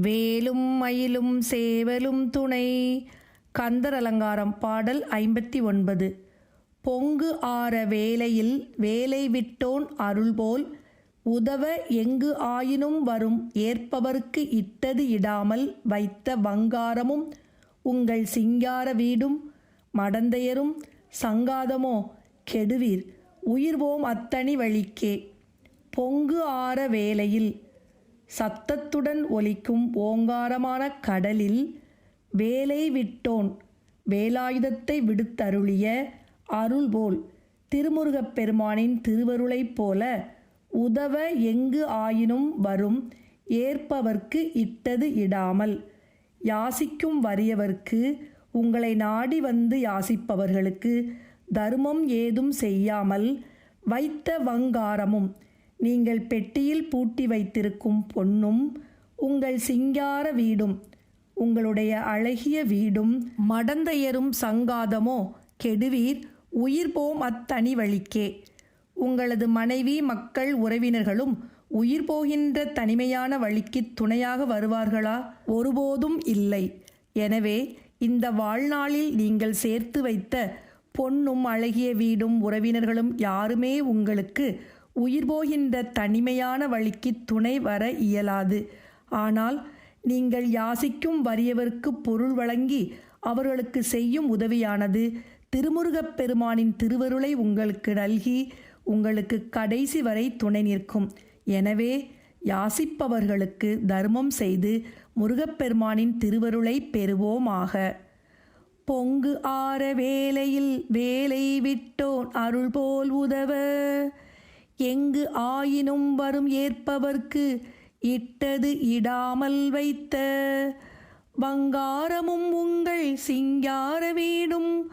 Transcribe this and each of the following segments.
வேலும் மயிலும் சேவலும் துணை. கந்தர் அலங்காரம் பாடல் ஐம்பத்தி ஒன்பது. பொங்கு ஆற வேலையில் வேலை விட்டோன் அருள்போல் உதவ எங்கு ஆயினும் வரும் ஏற்பவர்க்கு இட்டது இடாமல் வைத்த வங்காரமும் உங்கள் சிங்கார வீடும் மடந்தையரும் சங்காதமோ கெடுவீர். உயிர்வோம் அத்தனி வழிக்கே. பொங்கு ஆற வேலையில் சத்தத்துடன் ஒலிக்கும் ஓங்காரமான கடலில் வேலை விட்டோன். வேலாயுதத்தை விடுத்தருளிய அருள்போல் திருமுருகப் பெருமானின் திருவருளைப் போல உதவ எங்கு ஆயினும் வரும் ஏற்பவர்க்கு இட்டது இடாமல். யாசிக்கும் வறியவர்க்கு உங்களை நாடி வந்து யாசிப்பவர்களுக்கு தர்மம் ஏதும் செய்யாமல் வைத்த வங்காரமும் நீங்கள் பெட்டியில் பூட்டி வைத்திருக்கும் பொன்னும் உங்கள் சிங்கார வீடும் உங்களுடைய அழகிய வீடும் மடந்தையரும் சங்காதமோ? கெடுவீர் உயிர் போம் அத்தனி வழிக்கே. உங்களது மனைவி மக்கள் உறவினர்களும் உயிர் போகின்ற தனிமையான வழிக்கு துணையாக வருவார்களா? ஒருபோதும் இல்லை. எனவே இந்த வாழ்நாளில் நீங்கள் சேர்த்து வைத்த பொன்னும் அழகிய வீடும் உறவினர்களும் யாருமே உங்களுக்கு உயிர் போகின்ற தனிமையான வழிக்கு துணை வர இயலாது. ஆனால் நீங்கள் யாசிக்கும் வறியவர்க்கு பொருள் வழங்கி அவர்களுக்கு செய்யும் உதவியானது திருமுருகப் பெருமானின் திருவருளை உங்களுக்கு நல்கி உங்களுக்கு கடைசி வரை துணை நிற்கும். எனவே யாசிப்பவர்களுக்கு தர்மம் செய்து முருகப்பெருமானின் திருவருளை பெறுவோமாக. பொங்கு ஆற வேலையில் வேலை விட்டோன் அருள் போல் உதவ எங்கு ஆயினும் வரும் ஏற்பவர்க்கு இட்டது இடாமல் வைத்த பங்காரமும் உங்கள் சிங்கார வீடும்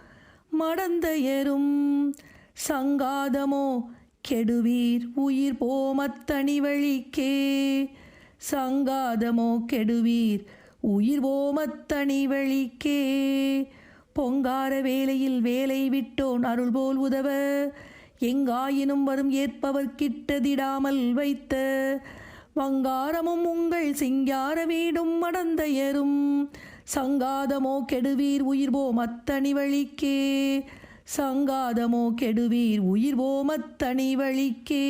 மடந்தையரும் சங்காதமோ கெடுவீர் உயிர் போமத்தனி வழிக்கே. சங்காதமோ கெடுவீர் உயிர் ஓமத்தணி வழிக்கே. பொங்கார வேலையில் வேலை விட்டோன் அருள் போல் உதவ எங்காயினும் வரும் ஏற்பவர் கிட்டதிடாமல் வைத்த வங்காரமும் உங்கள் சிங்கார வீடும் மடந்தையரும் சங்காதமோ கெடுவீர் உயிர்வோ மத்தணி வழிக்கே. சங்காதமோ கெடுவீர் உயிர்வோ மத்தணி வழிக்கே.